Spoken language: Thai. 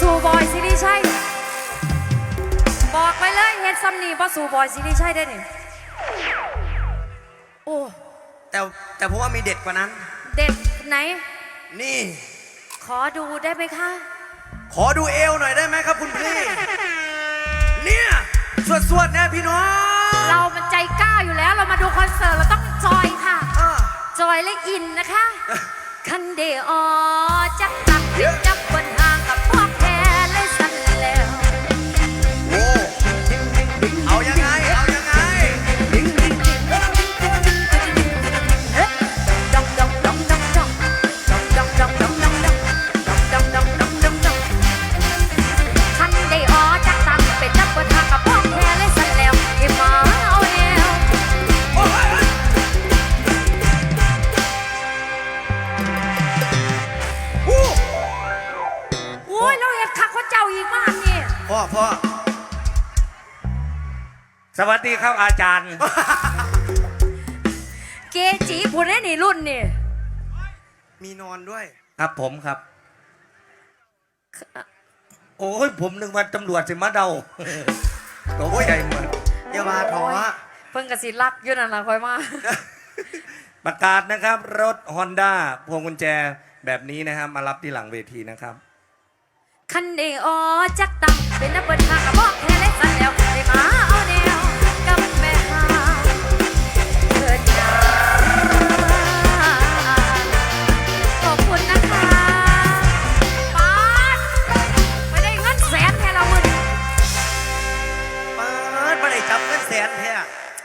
สู่บอยสิริชัยบอกไปเลยเฮ็ดซ้ำนี่บ่สู่บอยสิริชัยได้นี่โอ้แต่แต่ผมว่ามีเด็ดกว่านั้น เด็ดไหน นี่ ขอดูได้ไหมคะ ขอดูเอวหน่อยได้ไหมครับคุณพี่ เนี่ยสวดสวดแน่พี่น้อง เรามันใจกล้าอยู่แล้วเรามาดูคอนเสิร์ตเราต้องจอยค่ะ จอยและอินนะคะ คันเดออน พ่อพ่อสวัสดีครับอาจารย์ เกจีผู้เล่นนี่รุ่นนี่มีนอนด้วย ครับผมครับ โอ้ยผมนึกว่าตำรวจสิมาเดาตกใจหมดอย่ามาถอเพิ่งกระสิรักอยู่นั่นล่ะคอยมา ประกาศนะครับ รถ Honda พวงกุญแจแบบนี้นะครับ มารับที่หลังเวทีนะครับ คันเดออจักตังเป็นนักเบิดทางกับบอกแค่เล็กสันแล้ว